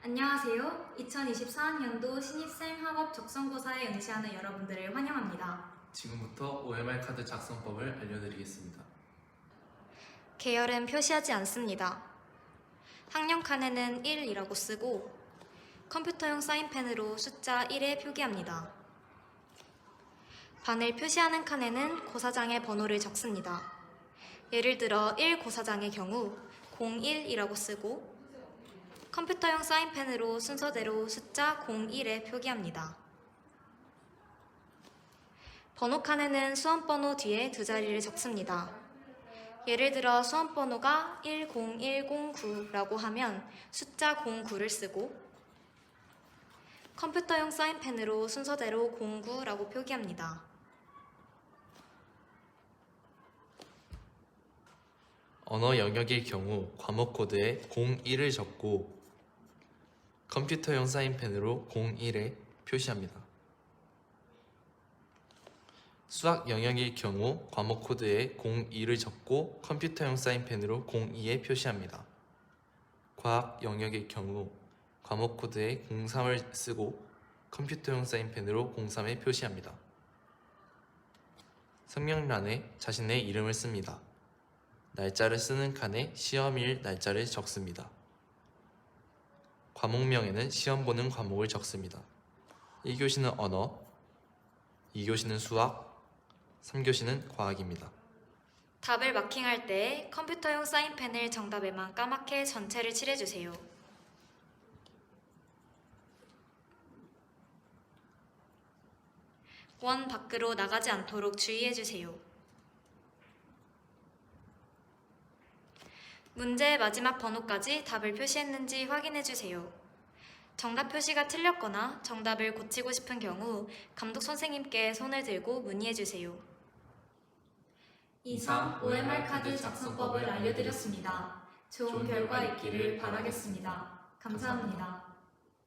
안녕하세요. 2024학년도 신입생 학업 적성고사에 응시하는 여러분들을 환영합니다. 지금부터 OMR 카드 작성법을 알려드리겠습니다. 계열은 표시하지 않습니다. 학년 칸에는 1이라고 쓰고 컴퓨터용 사인펜으로 숫자 1에 표기합니다. 반을 표시하는 칸에는 고사장의 번호를 적습니다. 예를 들어 1 고사장의 경우 01이라고 쓰고 컴퓨터용 사인펜으로 순서대로 숫자 01에 표기합니다. 번호 칸에는 수험번호 뒤에 두 자리를 적습니다. 예를 들어 수험번호가 10109라고 하면 숫자 09를 쓰고 컴퓨터용 사인펜으로 순서대로 09라고 표기합니다. 언어 영역의 경우 과목 코드에 01을 적고 컴퓨터 용 사인펜으로 01에 표시합니다. 수학 영역의 경우 과목 코드에 02를 적고 컴퓨터용 사인펜으로 02에 표시합니다. 과학 영역의 경우 과목 코드에 03을 쓰고 컴퓨터용 사인펜으로 03에 표시합니다. 성명란에 자신의 이름을 씁니다. 날짜를 쓰는 칸에 시험일 날짜를 적습니다. 과목명에는 시험 보는 과목을 적습니다. 1교시는 언어, 2교시는 수학, 3교시는 과학입니다. 답을 마킹할 때 컴퓨터용 사인펜을 정답에만 까맣게 전체를 칠해주세요. 원 밖으로 나가지 않도록 주의해주세요. 문제의 마지막 번호까지 답을 표시했는지 확인해 주세요. 정답 표시가 틀렸거나 정답을 고치고 싶은 경우 감독 선생님께 손을 들고 문의해 주세요. 이상 OMR 카드 작성법을 알려드렸습니다. 좋은 결과 있기를 바라겠습니다. 감사합니다.